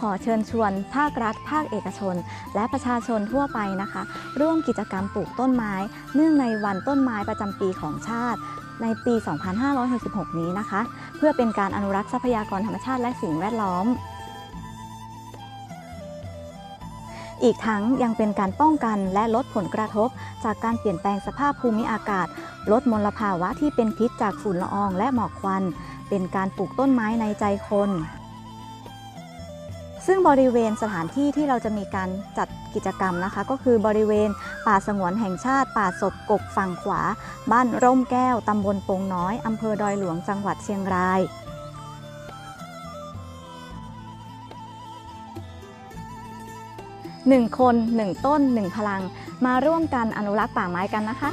ขอเชิญชวน ภาครัฐ ภาคเอกชน และประชาชนทั่วไปนะคะ ร่วมกิจกรรมปลูกต้นไม้ เนื่องในวันต้นไม้ประจำปีของชาติ ในปี 2566 นี้นะคะ เพื่อเป็นการอนุรักษ์ทรัพยากรธรรมชาติและสิ่งแวดล้อมอีกทั้งยังเป็นการป้องกันและลดผลกระทบ จากการเปลี่ยนแปลงสภาพภูมิอากาศ ลดมลภาวะที่เป็นพิษจากฝุ่นละอองและหมอกควัน เป็นการปลูกต้นไม้ในใจคน ซึ่งบริเวณสถานที่ที่เราจะมีการจัดกิจกรรมนะคะ ก็คือบริเวณป่าสงวนแห่งชาติ ป่าศพกกฝั่งขวา บ้านร่มแก้ว ตำบลปงน้อยอำเภอดอยหลวงจังหวัดเชียงรายหนึ่งคนหนึ่งต้นหนึ่งพลัง มาร่วมกันอนุรักษ์ป่าไม้กันนะคะ